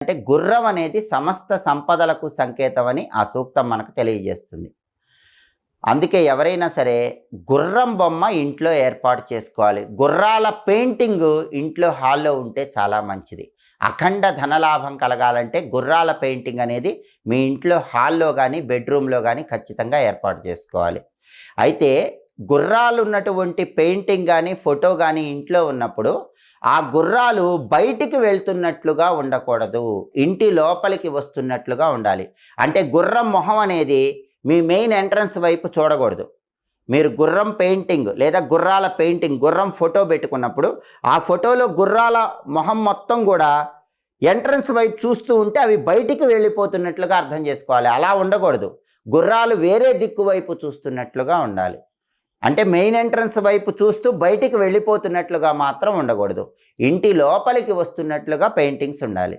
అంటే గుర్రం అనేది సమస్త సంపదలకు సంకేతం అని ఆ సూక్తం మనకు తెలియజేస్తుంది. అందుకే ఎవరైనా సరే గుర్రం బొమ్మ ఇంట్లో ఏర్పాటు చేసుకోవాలి. గుర్రాల పెయింటింగ్ ఇంట్లో హాల్లో ఉంటే చాలా మంచిది. అఖండ ధనలాభం కలగాలంటే గుర్రాల పెయింటింగ్ అనేది మీ ఇంట్లో హాల్లో కానీ బెడ్రూమ్లో కానీ ఖచ్చితంగా ఏర్పాటు చేసుకోవాలి. అయితే గుర్రాలు ఉన్నటువంటి పెయింటింగ్ కానీ ఫోటో కానీ ఇంట్లో ఉన్నప్పుడు ఆ గుర్రాలు బయటికి వెళ్తున్నట్లుగా ఉండకూడదు. ఇంటి లోపలికి వస్తున్నట్లుగా ఉండాలి. అంటే గుర్రం మొహం అనేది మీ మెయిన్ ఎంట్రన్స్ వైపు చూడకూడదు. మీరు గుర్రం పెయింటింగ్ లేదా గుర్రాల పెయింటింగ్ గుర్రం ఫోటో పెట్టుకున్నప్పుడు ఆ ఫోటోలో గుర్రాల మొహం మొత్తం కూడా ఎంట్రన్స్ వైపు చూస్తూ ఉంటే అవి బయటికి వెళ్ళిపోతున్నట్లుగా అర్థం చేసుకోవాలి. అలా ఉండకూడదు. గుర్రాలు వేరే దిక్కు వైపు చూస్తున్నట్లుగా ఉండాలి. అంటే మెయిన్ ఎంట్రన్స్ వైపు చూస్తూ బయటికి వెళ్ళిపోతున్నట్లుగా మాత్రం ఉండకూడదు. ఇంటి లోపలికి వస్తున్నట్లుగా పెయింటింగ్స్ ఉండాలి.